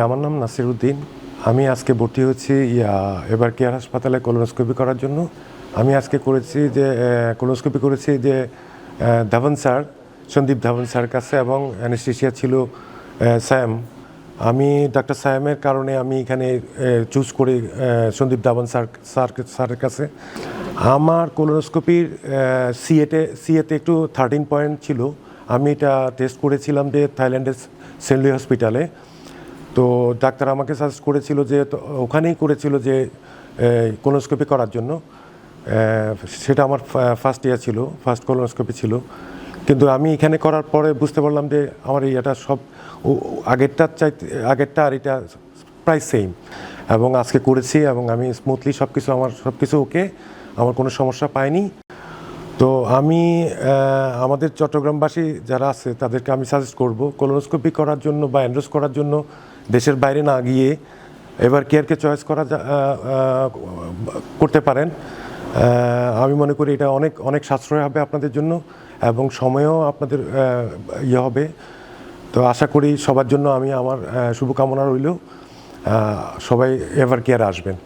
আমার নাম নাসির উদ্দিন আমি আজকে ভর্তি হয়েছি, ইয়া, এবার কেয়ার হাসপাতালে কোলোনোস্কোপি করার জন্য। আমি আজকে করেছি যে কোলোনোস্কোপি করেছি যে ধাবন স্যার, সন্দীপ ধাবন স্যার কাছে এবং অ্যানেস্টেশিয়া ছিল স্যাম। আমি ডাক্তার স্যামের কারণে আমি এখানে চুজ করি সন্দীপ ধাবন স্যার স্যার, স্যারের কাছে। আমার কোলোনোস্কোপির সিএতে সিএতে একটু থার্টিন পয়েন্ট ছিল। আমি এটা টেস্ট করেছিলাম যে থাইল্যান্ডের সেন্টলি হসপিটালে। তো ডাক্তার আমাকে সাজেস্ট করেছিল যে ওখানেই করেছিল যে কোলোনোস্কোপি করার জন্য। সেটা আমার ফার্স্ট ইয়ার ছিল ফার্স্ট কোলোনোস্কোপি ছিল। কিন্তু আমি এখানে করার পরে বুঝতে পারলাম যে, আমার এটা সব আগেরটার চাইতে, আগেরটা আর এটা প্রায় সেম এবং আজকে করেছি এবং আমি স্মুথলি সব কিছু আমার সব কিছু ওকে আমার কোনো সমস্যা পাইনি। তো আমি আমাদের চট্টগ্রামবাসী যারা আছে, তাদেরকে আমি সাজেস্ট করব কোলোনোস্কোপি করার জন্য বা অ্যান্ড্রোস করার জন্য দেশের বাইরে না গিয়ে এবার কেয়ারকে চয়েস করা করতে পারেন? আমি মনে করি এটা অনেক অনেক সাশ্রয় হবে আপনাদের জন্য এবং সময়ও আপনাদের ইয়ে হবে। তো আশা করি সবার জন্য আমি আমার শুভকামনা রইল। সবাই এভার কেয়ার আসবেন।